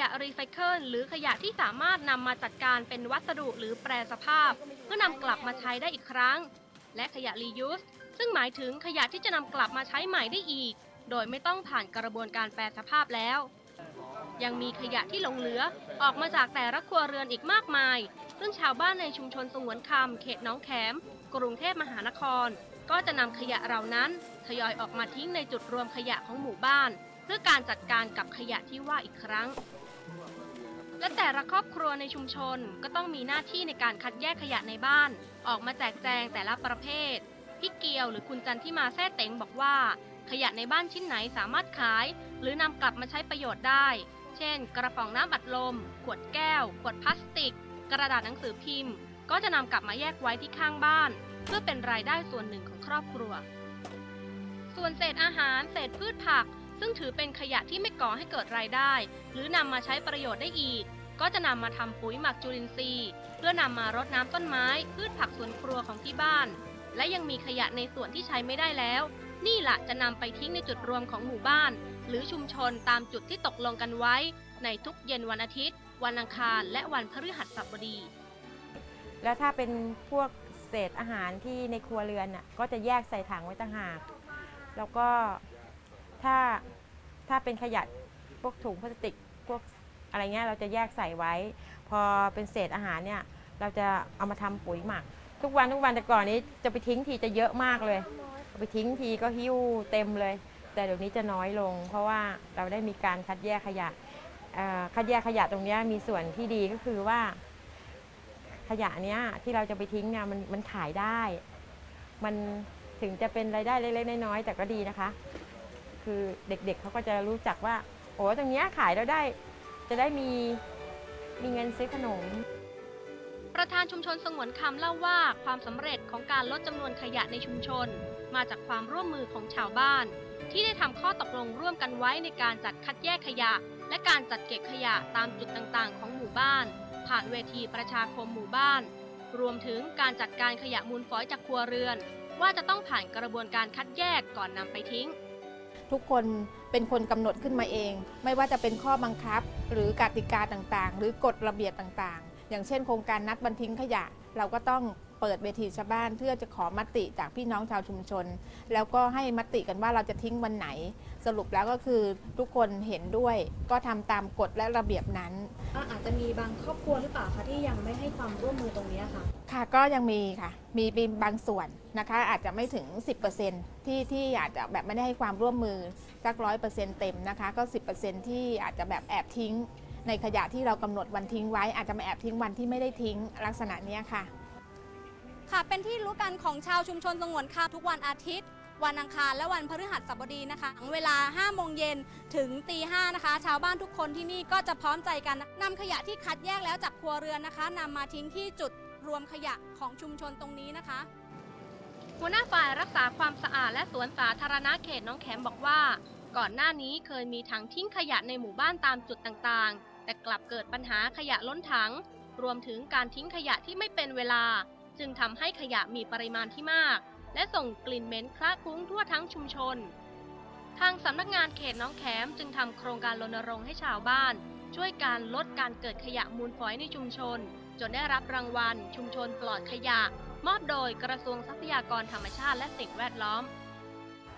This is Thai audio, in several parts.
ยะรีไซเคิลหรือขยะที่สามารถนำมาจัดการเป็นวัสดุหรือแปรสภาพ เพื่อนำกลับมาใช้ได้อีกครั้ง และขยะรียูสซึ่งหมายถึงขยะที่จะนำกลับมาใช้ใหม่ได้อีก โดยไม่ต้องผ่านกระบวนการแปรสภาพแล้ว ยังมีขยะที่หลงเหลือออกมาจากแต่ละครัวเรือนอีกมากมาย ซึ่งชาวบ้านในชุมชนสงวนคำเขตหน้องแขม กรุงเทพมหานคร ก็จะนำขยะเหล่านั้นทยอยออกมาทิ้งในจุดรวมขยะของหมู่บ้านเพื่อการจัดการกับขยะที่ว่าอีกครั้ง และแต่ละครอบครัวในชุมชนก็ต้องมีหน้าที่ในการคัดแยกขยะในบ้าน ออกมาแจกแจงแต่ละประเภท พี่เกียวหรือคุณจันที่มาแท้เต็งบอกว่า ขยะในบ้านชิ้นไหนสามารถขาย หรือนำกลับมาใช้ประโยชน์ได้ เช่น กระป๋องน้ำอัดลม ขวดแก้ว ขวดพลาสติก กระดาษหนังสือพิมพ์ ก็จะนำกลับมาแยกไว้ที่ข้างบ้าน เพื่อเป็นรายได้ส่วนหนึ่งของครอบครัว ส่วนเศษอาหาร เศษพืชผัก ซึ่งถือเป็นขยะที่ไม่ก่อให้เกิดรายได้ หรือนำมาใช้ประโยชน์ได้อีก ก็จะนำมาทำปุ๋ยหมักจุลินทรีย์ เพื่อนำมารดน้ำต้นไม้ พืชผักสวนครัวของที่บ้าน และยังมีขยะในส่วนที่ใช้ไม่ได้แล้ว นี่แหละจะนำไปทิ้งในจุดรวมของหมู่บ้าน หรือชุมชนตามจุดที่ตกลงกันไว้ ในทุกเย็นวันอาทิตย์ วันอังคาร และวันพฤหัสบดี แล้วถ้าเป็นพวกเศษอาหารที่ในครัวเรือนน่ะก็จะแยกใส่ถังไว้ต่างหาก แล้วก็ ถ้าถ้าเป็นขยะพวกถุงพลาสติกพวกอะไรเงี้ยเราจะแยกใส่ไว้ พอเป็นเศษอาหารเนี่ย เราจะเอามาทำปุ๋ยหมัก ทุกวันทุกวันแต่ก่อนนี้จะไปทิ้งทีจะเยอะมากเลยไปทิ้งทีก็หิ้วเต็มเลย แต่เดี๋ยวนี้จะน้อยลง เพราะว่าเราได้มีการคัดแยกขยะคัดแยกขยะตรงนี้มีส่วนที่ดีก็คือว่า ขยะเนี้ยที่เราจะไปทิ้งเนี่ยมันมันขายได้ มันถึงจะเป็นรายได้เล็กๆน้อยๆแต่ก็ดีนะคะ คือเด็กๆเขาก็จะรู้จักว่า โอ้ตรงนี้ขายแล้วได้ จะได้มีมีเงินซื้อขนม ประธานชุมชนสงวนคำเล่าว่าความสำเร็จของการลดจำนวนขยะในชุมชน มาจากความร่วมมือของชาวบ้าน ที่ได้ทำข้อตกลงร่วมกันไว้ในการจัดคัดแยกขยะ และการจัดเก็บขยะตามจุดต่างๆ ของหมู่บ้าน ผ่านเวทีประชาคมหมู่บ้าน รวมถึงการจัดการขยะมูลฝอยจากครัวเรือน ว่าจะต้องผ่านกระบวนการคัดแยกก่อนนำไปทิ้ง ทุกคนเป็นคนกำหนดขึ้นมาเอง ไม่ว่าจะเป็นข้อบังคับ หรือกติกาต่างๆ หรือกฎระเบียบต่างๆ อย่างเช่น โครงการนัดบันทิ้งขยะ เราก็ต้อง เปิดเวทีชาวบ้านเพื่อจะขอมติจากพี่น้องชาวชุมชน แล้วก็ให้มติกันว่าเราจะทิ้งวันไหน สรุปแล้วก็คือทุกคนเห็นด้วย ก็ทำตามกฎและระเบียบนั้นอาจจะมีบางครอบครัวหรือเปล่าคะที่ยังไม่ให้ความร่วมมือตรงนี้ค่ะ ค่ะก็ยังมีค่ะ มีเป็นบางส่วนนะคะ อาจจะไม่ถึง 10%ที่ที่อาจจะแบบไม่ได้ให้ความร่วมมือสักร้อยเปอร์เซ็นต์เต็มนะคะ ก็ 10%ที่อาจจะแบบแอบทิ้ง ในขยะที่เรากำหนดวันทิ้งไว้ อาจจะมาแอบทิ้งวันที่ไม่ได้ทิ้งลักษณะเนี้ยค่ะ ค่ะ เป็นที่รู้กันของชาวชุมชนสงวนคำทุกวันอาทิตย์ วันอังคารและวันพฤหัสบดีนะคะหลังเวลา 5 โมงเย็นถึงตี5นะคะ ชาวบ้านทุกคนที่นี่ก็จะพร้อมใจกันนำขยะที่คัดแยกแล้วจากครัวเรือนนะคะนำมาทิ้งที่จุดรวมขยะของชุมชนตรงนี้นะคะ หัวหน้าฝ่ายรักษาความสะอาดและสวนสาธารณะเขตน้องแขมบอกว่า ก่อนหน้านี้เคยมีถังทิ้งขยะในหมู่บ้านตามจุดต่างๆ แต่กลับเกิดปัญหาขยะล้นถัง รวมถึงการทิ้งขยะที่ไม่เป็นเวลา จึงทำให้ขยะมีปริมาณที่มาก และส่งกลิ่นเหม็นคละคลุ้งทั่วทั้งชุมชน ทางสำนักงานเขตน้องแขมจึงทำโครงการรณรงค์ให้ชาวบ้าน ช่วยการลดการเกิดขยะมูลฝอยในชุมชน จนได้รับรางวัล ชุมชนปลอดขยะ มอบโดยกระทรวงทรัพยากรธรรมชาติและสิ่งแวดล้อม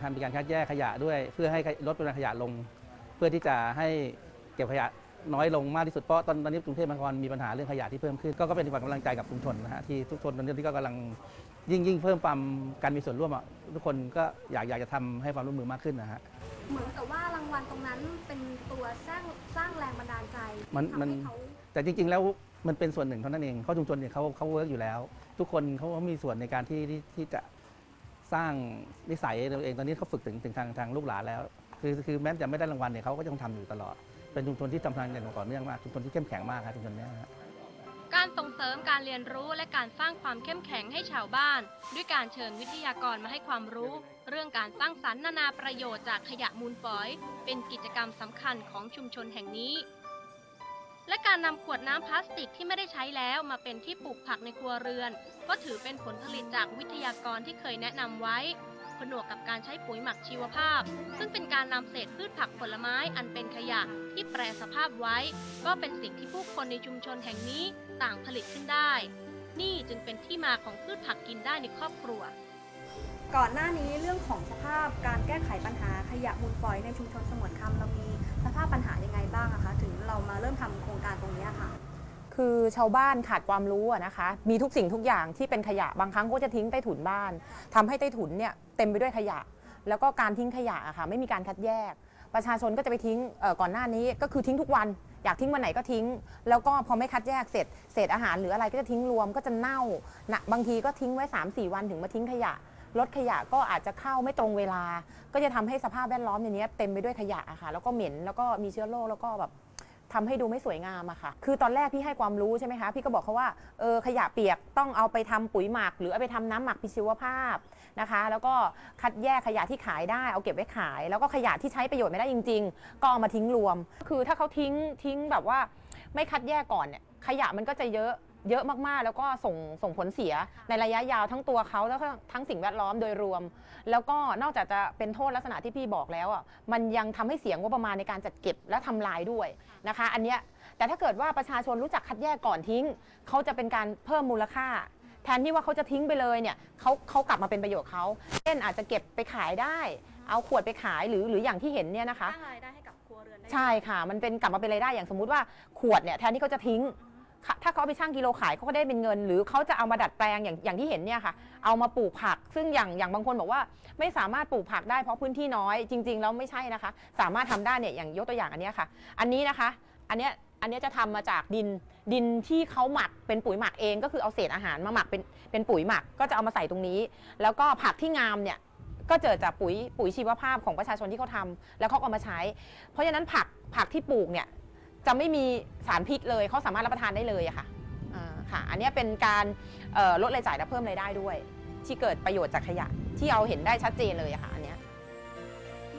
ทำมีการคัดแยกขยะด้วยเพื่อให้ลดปริมาณขยะลง เพื่อที่จะให้เก็บขยะ น้อยลงมากที่สุดเพราะตอนตอนนี้กรุงเทพมหานครมีปัญหาเรื่องขยะที่เพิ่มขึ้น ก็ก็เป็นความกำลังใจกับชุมชนนะฮะที่ทุกคนตอนนี้ก็กำลังยิ่งยิ่งเพิ่มความการมีส่วนร่วมอะทุกคนก็อยากอยากจะทำให้ความร่วมมือมากขึ้นนะฮะ เหมือนกับว่ารางวัลตรงนั้นเป็นตัวสร้างสร้างแรงบันดาลใจมันที่ทำมันให้เขาแต่จริง ๆ แล้วมันเป็นส่วนหนึ่งเท่านั้นเองเพราะชุมชนเนี่ยเขาเขาเวิร์กอยู่แล้ว ทุกคนเขามีส่วนในการที่ที่ที่จะสร้างนิสัยตัวเองตอนนี้เขาฝึกถึงถึงทางทางลูกหลานแล้ว คือคือแม้จะไม่ได้รางวัลเนี่ยเขาก็ยังทำอยู่ตลอด เป็นชุมชนที่ทำงานอย่างต่อเนื่องมากชุมชนที่เข้มแข็งมากครับชุมชนเนี้ยฮะ การส่งเสริมการเรียนรู้และการสร้างความเข้มแข็งให้ชาวบ้าน ด้วยการเชิญวิทยากรมาให้ความรู้ เรื่องการสร้างสรรค์นานาประโยชน์จากขยะมูลฝอย เป็นกิจกรรมสำคัญของชุมชนแห่งนี้ และการนำขวดน้ำพลาสติกที่ไม่ได้ใช้แล้วมาเป็นที่ปลูกผักในครัวเรือน ก็ถือเป็นผลผลิตจากวิทยากรที่เคยแนะนำไว้ ผนวกกับการใช้ปุ๋ยหมักชีวภาพ ซึ่งเป็นการนำเศษพืชผักผลไม้อันเป็นขยะที่แปรสภาพไว้ ก็เป็นสิ่งที่ผู้คนในชุมชนแห่งนี้ต่างผลิตขึ้นได้ นี่จึงเป็นที่มาของพืชผักกินได้ในครอบครัว ก่อนหน้านี้เรื่องของสภาพการแก้ไขปัญหาขยะมูลฝอยในชุมชนสงวนคำเรามีสภาพปัญหายังไงบ้างอะคะถึงเรามาเริ่มทำโครงการตรงนี้ค่ะคือชาวบ้านขาดความรู้อะนะคะ มีทุกสิ่งทุกอย่างที่เป็นขยะบางครั้งก็จะทิ้งใต้ถุนบ้านทำให้ใต้ถุนเนี่ย เต็มไปด้วยขยะ แล้วก็การทิ้งขยะอะค่ะไม่มีการคัดแยก ประชาชนก็จะไปทิ้งเอ่อก่อนหน้านี้ก็คือทิ้งทุกวัน อยากทิ้งวันไหนก็ทิ้ง แล้วก็พอไม่คัดแยกเสร็จเศษอาหารหรืออะไรก็จะทิ้งรวมก็จะเน่านะบางทีก็ทิ้งไว้ 3-4 วันถึงมาทิ้งขยะรถขยะก็อาจจะเข้าไม่ตรงเวลา ก็จะทำให้สภาพแวดล้อมในนี้เต็มไปด้วยขยะอะค่ะแล้วก็เหม็นแล้วก็มีเชื้อโรคแล้วก็แบบ ทำให้ดูไม่สวยงามอะค่ะ คือตอนแรกพี่ให้ความรู้ใช่ไหมคะ พี่ก็บอกเขาว่าเออขยะเปียกต้องเอาไปทำปุ๋ยหมัก หรือเอาไปทำน้ำหมักพิชีวภาพนะคะ แล้วก็คัดแยกขยะที่ขายได้เอาเก็บไว้ขาย แล้วก็ขยะที่ใช้ประโยชน์ไม่ได้จริง ๆ ก็เอามาทิ้งรวม คือถ้าเขาทิ้งทิ้งแบบว่าไม่คัดแยกก่อนเนี่ยขยะมันก็จะเยอะ เยอะมากๆ แล้วก็ส่งส่งผลเสียในระยะยาวทั้งตัวเขาแล้วก็ทั้งสิ่งแวดล้อมโดยรวม แล้วก็นอกจากจะเป็นโทษลักษณะที่พี่บอกแล้วอะมันยังทำให้เสียงงบประมาณในการจัดเก็บและทำลายด้วยนะคะ อันเนี้ยแต่ถ้าเกิดว่าประชาชนรู้จักคัดแยกก่อนทิ้งเขาจะเป็นการเพิ่มมูลค่า แทนที่ว่าเขาจะทิ้งไปเลยเนี่ยเขาเขากลับมาเป็นประโยชน์เขาเช่นอาจจะเก็บไปขายได้ เอาขวดไปขายหรือหรืออย่างที่เห็นเนี่ยนะคะสร้างรายได้ให้กับครัวเรือนได้ใช่ค่ะ มันเป็นกลับมาเป็นรายได้อย่างสมมุติว่าขวดเนี่ยแทนที่เขาจะทิ้งค่ะ ถ้าเขาเอาไปชั่งกิโลขายเขาก็ได้เป็นเงิน หรือเขาจะเอามาดัดแปลงอย่างอย่างที่เห็นเนี่ยค่ะ เอามาปลูกผัก ซึ่งอย่างอย่างบางคนบอกว่า ไม่สามารถปลูกผักได้เพราะพื้นที่น้อยจริง ๆ แล้วไม่ใช่นะคะ สามารถทำได้เนี่ยอย่างยกตัวอย่างอันนี้ค่ะ อันนี้นะคะ อันเนี้ยอันเนี้ยจะทำมาจากดินดินที่เขาหมักเป็นปุ๋ยหมักเอง ก็คือเอาเศษอาหารมาหมักเป็นเป็นปุ๋ยหมัก ก็จะเอามาใส่ตรงนี้ แล้วก็ผักที่งามเนี่ยก็เจอจากปุ๋ยปุ๋ยชีวภาพของประชาชนที่เขาทำแล้วเขาก็เอามาใช้ เพราะฉะนั้นผักผักที่ปลูกเนี่ย จะไม่มีสารพิษเลยเขาสามารถรับประทานได้เลยอะค่ะค่ะ อันนี้เป็นการลดรายจ่ายและเพิ่มรายได้ด้วย ที่เกิดประโยชน์จากขยะ ที่เอาเห็นได้ชัดเจนเลยอะค่ะอันนี้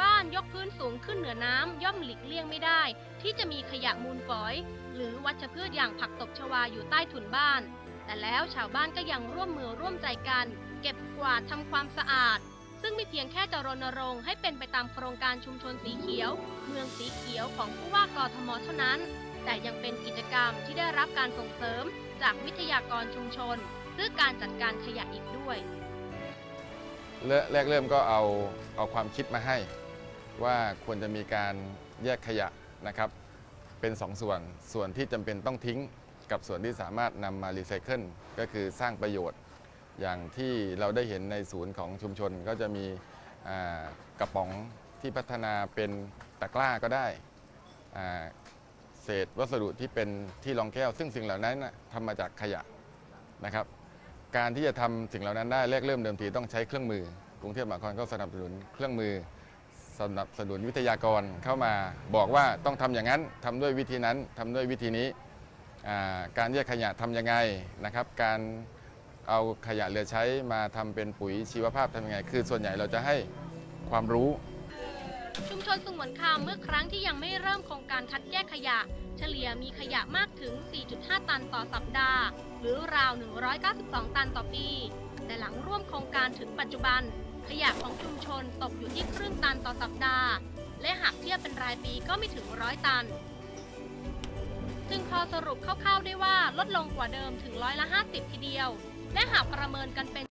บ้านยกพื้นสูงขึ้นเหนือน้ำย่อมหลีกเลี่ยงไม่ได้ ที่จะมีขยะมูลฝอย หรือวัชพืชอย่างผักตบชวาอยู่ใต้ถุนบ้าน แต่แล้วชาวบ้านก็ยังร่วมมือร่วมใจกัน เก็บกวาดทำความสะอาด ซึ่งไม่เพียงแค่จะรณรงค์ให้เป็นไปตามโครงการชุมชนสีเขียว เมืองสีเขียวของผู้ว่ากทมเท่านั้น แต่ยังเป็นกิจกรรมที่ได้รับการส่งเสริมจากวิทยากรชุมชนเพื่อการจัดการขยะอีกด้วยแรกเริ่มก็เอาเอาความคิดมาให้ ว่าควรจะมีการแยกขยะนะครับเป็นสองส่วนส่วนที่จำเป็นต้องทิ้งกับส่วนที่สามารถนำมารีไซเคิลก็คือสร้างประโยชน์ อย่างที่เราได้เห็นในศูนย์ของชุมชนก็จะมีกระป๋องที่พัฒนาเป็นตะกร้าก็ได้ เศษวัสดุที่เป็นที่รองแก้ว ซึ่งสิ่งเหล่านั้นนะทำมาจากขยะนะครับ การที่จะทำสิ่งเหล่านั้นได้แรกเริ่มเดิมทีต้องใช้เครื่องมือกรุงเทพมหานครก็สนับสนุนเครื่องมือสนับสนุนวิทยากรเข้ามาบอกว่าต้องทำอย่างนั้นทำด้วยวิธีนั้นทำด้วยวิธีนี้การแยกขยะทำยังไงนะครับ การ เอาขยะเหลือใช้มาทำเป็นปุ๋ยชีวภาพทำยังไง คือส่วนใหญ่เราจะให้ความรู้ ชุมชนสงวนคามเมื่อครั้งที่ยังไม่เริ่มโครงการคัดแยกขยะ เฉลี่ยมีขยะมากถึง 4.5 ตันต่อสัปดาห์ หรือราว 192 ตันต่อปี แต่หลังร่วมโครงการถึงปัจจุบัน ขยะของชุมชนตกอยู่ที่ครึ่งตันต่อสัปดาห์ และหากเทียบเป็นรายปีก็ไม่ถึงร้อยตันจึงพอสรุปคร่าวๆได้ว่าลดลงกว่าเดิมถึงร้อยละ 50 ทีเดียว และหากประเมินกันเป็น